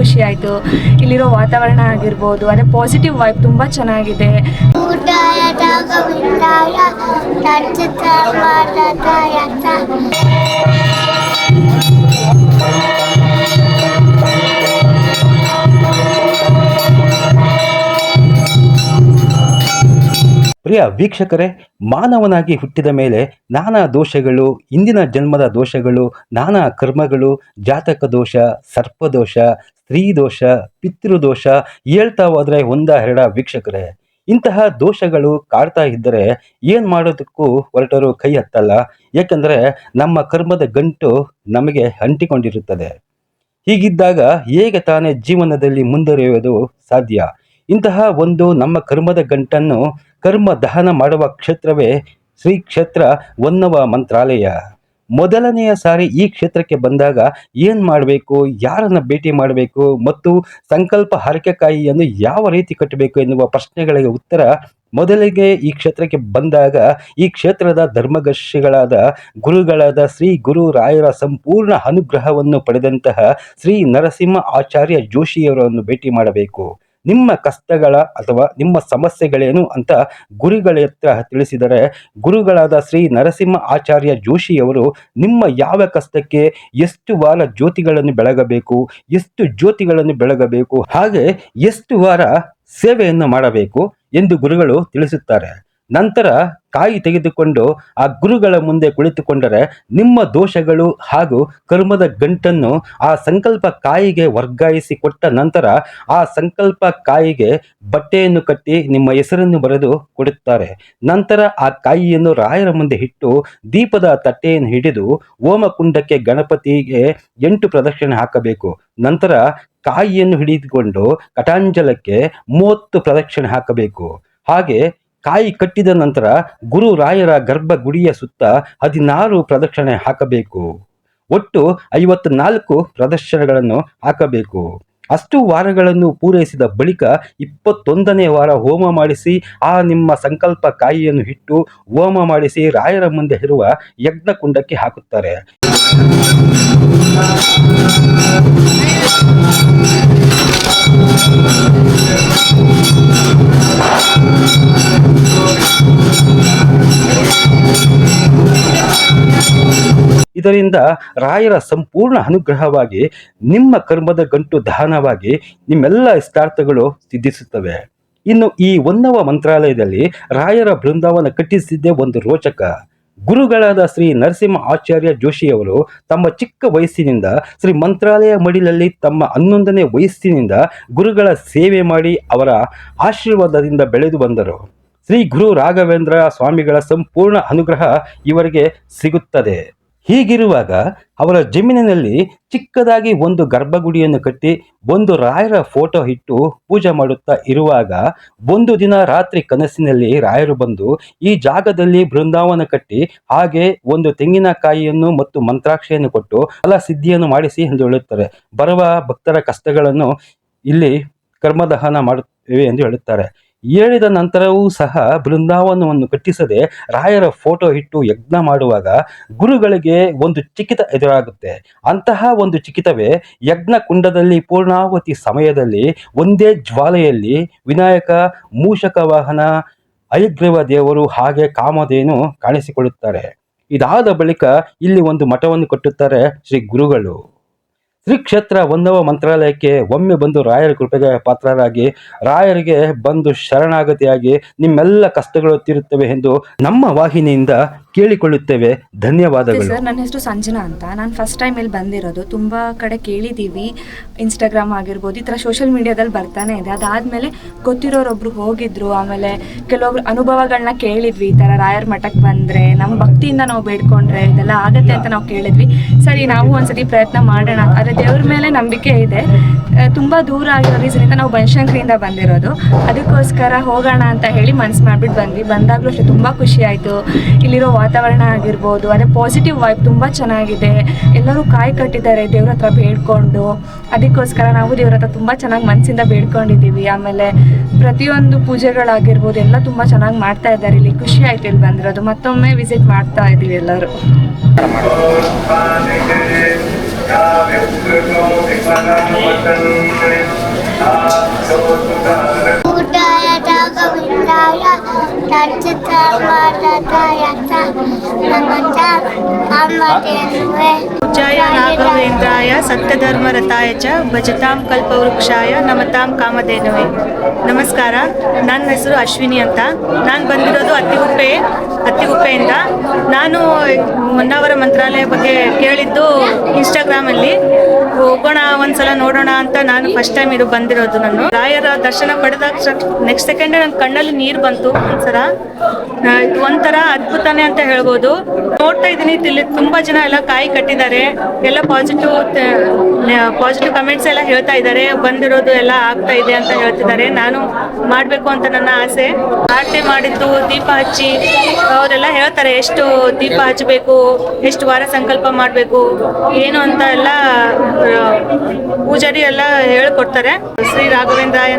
ಖುಷಿ ಆಯ್ತು. ಇಲ್ಲಿರೋ ವಾತಾವರಣ ಆಗಿರ್ಬೋದು, ಅದೇ ಪಾಸಿಟಿವ್ ವೈಬ್ ತುಂಬಾ ಚೆನ್ನಾಗಿದೆ. ಪ್ರಿಯ ವೀಕ್ಷಕರೇ, ಮಾನವನಾಗಿ ಹುಟ್ಟಿದ ಮೇಲೆ ನಾನಾ ದೋಷಗಳು, ಇಂದಿನ ಜನ್ಮದ ದೋಷಗಳು, ನಾನಾ ಕರ್ಮಗಳು, ಜಾತಕ ದೋಷ, ಸರ್ಪದೋಷ ಸ್ತ್ರೀ ದೋಷ ಪಿತೃದೋಷ ಹೇಳ್ತಾ ಹೋದ್ರೆ ಒಂದ ಎರಡ ವೀಕ್ಷಕರೇ. ಇಂತಹ ದೋಷಗಳು ಕಾಡ್ತಾ ಇದ್ದರೆ ಏನು ಮಾಡೋದಕ್ಕೂ ಹೊರಟರು ಕೈ ಹತ್ತಲ್ಲ. ಯಾಕಂದ್ರೆ ನಮ್ಮ ಕರ್ಮದ ಗಂಟು ನಮಗೆ ಅಂಟಿಕೊಂಡಿರುತ್ತದೆ. ಹೀಗಿದ್ದಾಗ ಹೇಗೆ ತಾನೇ ಜೀವನದಲ್ಲಿ ಮುಂದುವರಿಯುವುದು ಸಾಧ್ಯ? ಇಂತಹ ಒಂದು ನಮ್ಮ ಕರ್ಮದ ಗಂಟನ್ನು ಕರ್ಮ ದಹನ ಮಾಡುವ ಕ್ಷೇತ್ರವೇ ಶ್ರೀ ಕ್ಷೇತ್ರ ಒನ್ನವ ಮಂತ್ರಾಲಯ. ಮೊದಲನೆಯ ಸಾರಿ ಈ ಕ್ಷೇತ್ರಕ್ಕೆ ಬಂದಾಗ ಏನು ಮಾಡಬೇಕು, ಯಾರನ್ನ ಭೇಟಿ ಮಾಡಬೇಕು ಮತ್ತು ಸಂಕಲ್ಪ ಹರಕೆಕಾಯಿಯನ್ನು ಯಾವ ರೀತಿ ಕಟ್ಟಬೇಕು ಎನ್ನುವ ಪ್ರಶ್ನೆಗಳಿಗೆ ಉತ್ತರ ಮೊದಲಿಗೆ ಈ ಕ್ಷೇತ್ರಕ್ಕೆ ಬಂದಾಗ ಈ ಕ್ಷೇತ್ರದ ಧರ್ಮದರ್ಶಿಗಳಾದ ಗುರುಗಳಾದ ಶ್ರೀ ಗುರು ರಾಯರ ಸಂಪೂರ್ಣ ಅನುಗ್ರಹವನ್ನು ಪಡೆದಂತಹ ಶ್ರೀ ನರಸಿಂಹ ಆಚಾರ್ಯ ಜೋಶಿಯವರನ್ನು ಭೇಟಿ ಮಾಡಬೇಕು. ನಿಮ್ಮ ಕಷ್ಟಗಳ ಅಥವಾ ನಿಮ್ಮ ಸಮಸ್ಯೆಗಳೇನು ಅಂತ ಗುರುಗಳ ಹತ್ರ ತಿಳಿಸಿದರೆ, ಗುರುಗಳಾದ ಶ್ರೀ ನರಸಿಂಹ ಆಚಾರ್ಯ ಜೋಶಿಯವರು ನಿಮ್ಮ ಯಾವ ಕಷ್ಟಕ್ಕೆ ಎಷ್ಟು ವಾರ ಜ್ಯೋತಿಗಳನ್ನು ಬೆಳಗಬೇಕು, ಎಷ್ಟು ಜ್ಯೋತಿಗಳನ್ನು ಬೆಳಗಬೇಕು, ಹಾಗೆ ಎಷ್ಟು ವಾರ ಸೇವೆಯನ್ನು ಮಾಡಬೇಕು ಎಂದು ಗುರುಗಳು ತಿಳಿಸುತ್ತಾರೆ. ನಂತರ ಕಾಯಿ ತೆಗೆದುಕೊಂಡು ಆ ಗುರುಗಳ ಮುಂದೆ ಕುಳಿತುಕೊಂಡರೆ ನಿಮ್ಮ ದೋಷಗಳು ಹಾಗೂ ಕರ್ಮದ ಗಂಟನ್ನು ಆ ಸಂಕಲ್ಪ ಕಾಯಿಗೆ ವರ್ಗಾಯಿಸಿ ಕೊಟ್ಟ ನಂತರ ಆ ಸಂಕಲ್ಪ ಕಾಯಿಗೆ ಬಟ್ಟೆಯನ್ನು ಕಟ್ಟಿ ನಿಮ್ಮ ಹೆಸರನ್ನು ಬರೆದು ಕೊಡುತ್ತಾರೆ. ನಂತರ ಆ ಕಾಯಿಯನ್ನು ರಾಯರ ಮುಂದೆ ಇಟ್ಟು ದೀಪದ ತಟ್ಟೆಯನ್ನು ಹಿಡಿದು ಓಮಕುಂಡಕ್ಕೆ ಗಣಪತಿಗೆ ಎಂಟು ಪ್ರದಕ್ಷಿಣೆ ಹಾಕಬೇಕು. ನಂತರ ಕಾಯಿಯನ್ನು ಹಿಡಿದುಕೊಂಡು ಕಟಾಂಜಲಕ್ಕೆ ಮೂವತ್ತು ಪ್ರದಕ್ಷಿಣೆ ಹಾಕಬೇಕು. ಹಾಗೆ ಕಾಯಿ ಕಟ್ಟಿದ ನಂತರ ಗುರು ರಾಯರ ಗರ್ಭಗುಡಿಯ ಸುತ್ತ ಹದಿನಾರು ಪ್ರದಕ್ಷಿಣೆ ಹಾಕಬೇಕು. ಒಟ್ಟು ಐವತ್ನಾಲ್ಕು ಪ್ರದರ್ಶನಗಳನ್ನು ಹಾಕಬೇಕು. ಅಷ್ಟು ವಾರಗಳನ್ನು ಪೂರೈಸಿದ ಬಳಿಕ ಇಪ್ಪತ್ತೊಂದನೇ ವಾರ ಹೋಮ ಮಾಡಿಸಿ ಆ ನಿಮ್ಮ ಸಂಕಲ್ಪ ಕಾಯಿಯನ್ನು ಇಟ್ಟು ಹೋಮ ಮಾಡಿಸಿ ರಾಯರ ಮುಂದೆ ಇರುವ ಯಜ್ಞಕುಂಡಕ್ಕೆ ಹಾಕುತ್ತಾರೆ. ಇದರಿಂದ ರಾಯರ ಸಂಪೂರ್ಣ ಅನುಗ್ರಹವಾಗಿ, ನಿಮ್ಮ ಕರ್ಮದ ಗಂಟು ದಹನವಾಗಿ ನಿಮ್ಮೆಲ್ಲ ಇಷ್ಟಾರ್ಥಗಳು ಸಿದ್ಧಿಸುತ್ತವೆ. ಇನ್ನು ಈ ಒನ್ನವ ಮಂತ್ರಾಲಯದಲ್ಲಿ ರಾಯರ ಬೃಂದಾವನ ಕಟ್ಟಿಸಿದ್ದೇ ಒಂದು ರೋಚಕ. ಗುರುಗಳಾದ ಶ್ರೀ ನರಸಿಂಹ ಆಚಾರ್ಯ ಜೋಶಿಯವರು ತಮ್ಮ ಚಿಕ್ಕ ವಯಸ್ಸಿನಿಂದ ಶ್ರೀ ಮಂತ್ರಾಲಯ ಮಡಿಲಲ್ಲಿ ತಮ್ಮ ಹನ್ನೊಂದನೇ ವಯಸ್ಸಿನಿಂದ ಗುರುಗಳ ಸೇವೆ ಮಾಡಿ ಅವರ ಆಶೀರ್ವಾದದಿಂದ ಬೆಳೆದು ಬಂದರು. ಶ್ರೀ ಗುರು ರಾಘವೇಂದ್ರ ಸ್ವಾಮಿಗಳ ಸಂಪೂರ್ಣ ಅನುಗ್ರಹ ಇವರಿಗೆ ಸಿಗುತ್ತದೆ. ಹೀಗಿರುವಾಗ ಅವರ ಜಮೀನಿನಲ್ಲಿ ಚಿಕ್ಕದಾಗಿ ಒಂದು ಗರ್ಭಗುಡಿಯನ್ನು ಕಟ್ಟಿ ಒಂದು ರಾಯರ ಫೋಟೋ ಇಟ್ಟು ಪೂಜೆ ಮಾಡುತ್ತಾ ಇರುವಾಗ ಒಂದು ದಿನ ರಾತ್ರಿ ಕನಸಿನಲ್ಲಿ ರಾಯರು ಬಂದು ಈ ಜಾಗದಲ್ಲಿ ಬೃಂದಾವನ ಕಟ್ಟಿ ಹಾಗೆ ಒಂದು ತೆಂಗಿನಕಾಯಿಯನ್ನು ಮತ್ತು ಮಂತ್ರಾಕ್ಷಿಯನ್ನು ಕೊಟ್ಟು ಫಲ ಸಿದ್ಧಿಯನ್ನು ಮಾಡಿಸಿ ಎಂದು ಹೇಳುತ್ತಾರೆ. ಬರುವ ಭಕ್ತರ ಕಷ್ಟಗಳನ್ನು ಇಲ್ಲಿ ಕರ್ಮದಹನ ಮಾಡುತ್ತೇವೆ ಎಂದು ಹೇಳುತ್ತಾರೆ. ಹೇಳಿದ ನಂತರವೂ ಸಹ ಬೃಂದಾವನವನ್ನು ಕಟ್ಟಿಸದೆ ರಾಯರ ಫೋಟೋ ಇಟ್ಟು ಯಜ್ಞ ಮಾಡುವಾಗ ಗುರುಗಳಿಗೆ ಒಂದು ಚಿಕಿತ ಎದುರಾಗುತ್ತೆ. ಅಂತಹ ಒಂದು ಚಿಕಿತವೇ ಯಜ್ಞ ಕುಂಡದಲ್ಲಿ ಪೂರ್ಣಾವತಿ ಸಮಯದಲ್ಲಿ ಒಂದೇ ಜ್ವಾಲೆಯಲ್ಲಿ ವಿನಾಯಕ, ಮೂಷಕ ವಾಹನ ಹಯಗ್ರೀವ ದೇವರು ಹಾಗೆ ಕಾಮಧೇನು ಕಾಣಿಸಿಕೊಳ್ಳುತ್ತಾರೆ. ಇದಾದ ಬಳಿಕ ಇಲ್ಲಿ ಒಂದು ಮಠವನ್ನು ಕಟ್ಟುತ್ತಾರೆ ಶ್ರೀ ಗುರುಗಳು. ಶ್ರೀ ಕ್ಷೇತ್ರ ಒಂದವ ಮಂತ್ರಾಲಯಕ್ಕೆ ಒಮ್ಮೆ ಬಂದು ರಾಯರ ಕೃಪೆಗೆ ಪಾತ್ರರಾಗಿ, ರಾಯರಿಗೆ ಬಂದು ಶರಣಾಗತಿಯಾಗಿ ನಿಮ್ಮೆಲ್ಲ ಕಷ್ಟಗಳು ತೀರುತ್ತವೆ ಎಂದು ನಮ್ಮ ವಾಹಿನಿಯಿಂದ ಕೇಳಿಕೊಳ್ಳುತ್ತೇವೆ. ಧನ್ಯವಾದಗಳು. ಸರ್, ನನ್ನ ಹೆಸರು ಸಂಜನಾ ಅಂತ. ನಾನು ಫಸ್ಟ್ ಟೈಮ್ ಇಲ್ಲಿ ಬಂದಿರೋದು. ತುಂಬ ಕಡೆ ಕೇಳಿದ್ದೀವಿ ಇನ್ಸ್ಟಾಗ್ರಾಮ್ ಆಗಿರ್ಬೋದು, ಈ ಥರ ಸೋಷಿಯಲ್ ಮೀಡಿಯಾದಲ್ಲಿ ಬರ್ತಾನೆ ಇದೆ. ಅದಾದಮೇಲೆ ಗೊತ್ತಿರೋರೊಬ್ರು ಹೋಗಿದ್ರು. ಆಮೇಲೆ ಕೆಲವೊಬ್ರು ಅನುಭವಗಳನ್ನ ಕೇಳಿದ್ವಿ. ಈ ಥರ ರಾಯರ ಮಠಕ್ಕೆ ಬಂದರೆ, ನಮ್ಮ ಭಕ್ತಿಯಿಂದ ನಾವು ಬೇಡ್ಕೊಂಡ್ರೆ ಇದೆಲ್ಲ ಆಗತ್ತೆ ಅಂತ ನಾವು ಕೇಳಿದ್ವಿ. ಸರಿ, ನಾವು ಒಂದ್ಸತಿ ಪ್ರಯತ್ನ ಮಾಡೋಣ. ಆದರೆ ದೇವ್ರ ಮೇಲೆ ನಂಬಿಕೆ ಇದೆ. ತುಂಬಾ ದೂರ ಆಗಿರೋ ರೀಸನಿಂದ ನಾವು ಬನಶಂಕರಿಯಿಂದ ಬಂದಿರೋದು. ಅದಕ್ಕೋಸ್ಕರ ಹೋಗೋಣ ಅಂತ ಹೇಳಿ ಮನ್ಸು ಮಾಡ್ಬಿಟ್ಟು ಬಂದ್ವಿ. ಬಂದಾಗಲೂ ಅಷ್ಟೇ ತುಂಬ ಖುಷಿ ಆಯಿತು. ಇಲ್ಲಿರೋ ವಾತಾವರಣ ಆಗಿರ್ಬೋದು, ಅದೇ ಪಾಸಿಟಿವ್ ವೈಬ್ ತುಂಬ ಚೆನ್ನಾಗಿದೆ. ಎಲ್ಲರೂ ಕಾಯಿ ಕಟ್ಟಿದ್ದಾರೆ ದೇವ್ರ ಹತ್ರ ಬೇಡ್ಕೊಂಡು. ಅದಕ್ಕೋಸ್ಕರ ನಾವು ದೇವ್ರ ಹತ್ರ ತುಂಬ ಚೆನ್ನಾಗಿ ಮನಸ್ಸಿಂದ ಬೇಡ್ಕೊಂಡಿದ್ದೀವಿ. ಆಮೇಲೆ ಪ್ರತಿಯೊಂದು ಪೂಜೆಗಳಾಗಿರ್ಬೋದು, ಎಲ್ಲ ತುಂಬ ಚೆನ್ನಾಗಿ ಮಾಡ್ತಾ ಇದ್ದಾರೆ. ಇಲ್ಲಿ ಖುಷಿ ಆಯ್ತು ಇಲ್ಲಿ ಬಂದಿರೋದು. ಮತ್ತೊಮ್ಮೆ ವಿಸಿಟ್ ಮಾಡ್ತಾ ಇದ್ದೀವಿ ಎಲ್ಲರೂ. ತಚ್ಚಿತಮಾನತಾಯ ನಮತ ಕಾಮಧೇನುವೆ ಜಯ ರಾಘವೇಂದ್ರಾಯ ಸತ್ಯಧರ್ಮರತಾಯ ಚ, ಭಜತಾಂ ಕಲ್ಪವೃಕ್ಷಾಯ, ನಮತಾಂ ಕಾಮಧೇನುವೆ. ನಮಸ್ಕಾರ, ನನ್ನ ಹೆಸರು ಅಶ್ವಿನಿ ಅಂತ. ನಾನು ಬಂದಿರೋದು ಅತ್ತಿಗುಪ್ಪೆ, ಅತ್ತಿಗುಪ್ಪೆಯಿಂದ ನಾನು ಮುನ್ನಾವರ ಮಂತ್ರಾಲಯ ಬಗ್ಗೆ ಕೇಳಿದ್ದು ಇನ್ಸ್ಟಾಗ್ರಾಮಲ್ಲಿ. ಹೋಗೋಣ, ಒಂದ್ಸಲ ನೋಡೋಣ ಅಂತ ನಾನು ಫಸ್ಟ್ ಟೈಮ್ ಇದು ಬಂದಿರೋದು ನಾನು. ರಾಯರ ದರ್ಶನ ಪಡೆದ ನೆಕ್ಸ್ಟ್ ಸೆಕೆಂಡ್ ನನ್ನ ಕಣ್ಣಲ್ಲಿ ನೀರು ಬಂತು ಒಂದ್ಸಲ. ಒಂಥರ ಅದ್ಭುತನೇ ಅಂತ ಹೇಳ್ಬೋದು. ನೋಡ್ತಾ ಇದ್ದೀನಿ ಇಲ್ಲಿ ತುಂಬಾ ಜನ ಎಲ್ಲ ಕಾಯಿ ಕಟ್ಟಿದ್ದಾರೆ. ಎಲ್ಲ ಪಾಸಿಟಿವ್ ಪಾಸಿಟಿವ್ ಕಮೆಂಟ್ಸ್ ಎಲ್ಲ ಹೇಳ್ತಾ ಇದ್ದಾರೆ. ಬಂದಿರೋದು ಎಲ್ಲ ಆಗ್ತಾ ಇದೆ ಅಂತ ಹೇಳ್ತಿದ್ದಾರೆ. ನಾನು ಮಾಡಬೇಕು ಅಂತ ನನ್ನ ಆಸೆ. ಆರತಿ ಮಾಡಿದ್ದು ದೀಪ ಹಚ್ಚಿ, ಅವರೆಲ್ಲ ಹೇಳ್ತಾರೆ ಎಷ್ಟು ದೀಪ ಹಚ್ಚಬೇಕು, ಎಷ್ಟು ವಾರ ಸಂಕಲ್ಪ ಮಾಡಬೇಕು, ಏನು ಅಂತ ಎಲ್ಲ ಪೂಜಾರಿ ಎಲ್ಲ ಹೇಳ್ಕೊಡ್ತಾರೆ. ಶ್ರೀ ರಾಘವೇಂದ್ರಾಯ